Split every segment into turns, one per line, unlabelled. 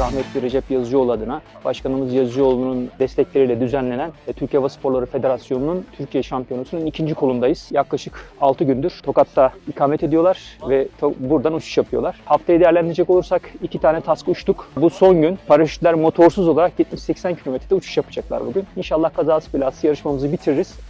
rahmetli Recep Yazıcıoğlu adına Başkanımız Yazıcıoğlu'nun destekleriyle düzenlenen Türkiye Hava Sporları Federasyonu'nun Türkiye Şampiyonusu'nun ikinci kolundayız. Yaklaşık 6 gündür Tokat'ta ikamet ediyorlar ve buradan uçuş yapıyorlar. Haftayı değerlendirecek olursak iki tane task uçtuk. Bu son gün paraşütler motorsuz olarak 70-80 kilometrede uçuş yapacaklar bugün. İnşallah kazası belası yarışmamızı bitiririz.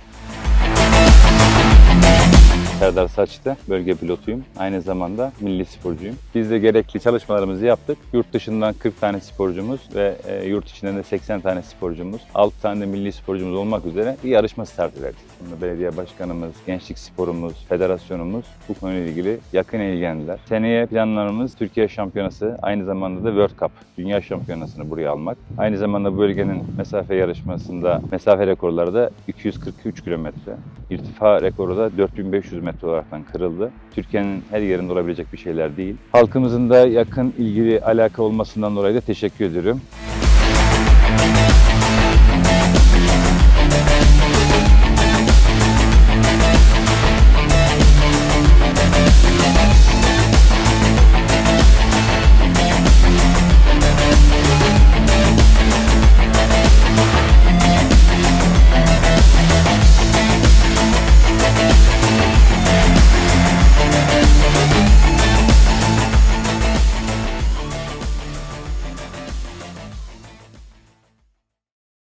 Serdar Saçtı, bölge pilotuyum. Aynı zamanda milli sporcuyum. Biz de gerekli çalışmalarımızı yaptık. Yurt dışından 40 tane sporcumuz ve e, yurt içinden de 80 tane sporcumuz, 6 tane de milli sporcumuz olmak üzere bir yarışma startı verdik. Şimdi belediye başkanımız, gençlik sporumuz, federasyonumuz bu konuyla ilgili yakın ilgilendiler. Seneye planlarımız Türkiye şampiyonası, aynı zamanda da World Cup, dünya şampiyonasını buraya almak. Aynı zamanda bu bölgenin mesafe yarışmasında mesafe rekorları da 243 kilometre. İrtifa rekoru da 4500 metre olaraktan kırıldı. Türkiye'nin her yerinde olabilecek bir şeyler değil. Halkımızın da yakın ilgili alaka olmasından dolayı da teşekkür ediyorum.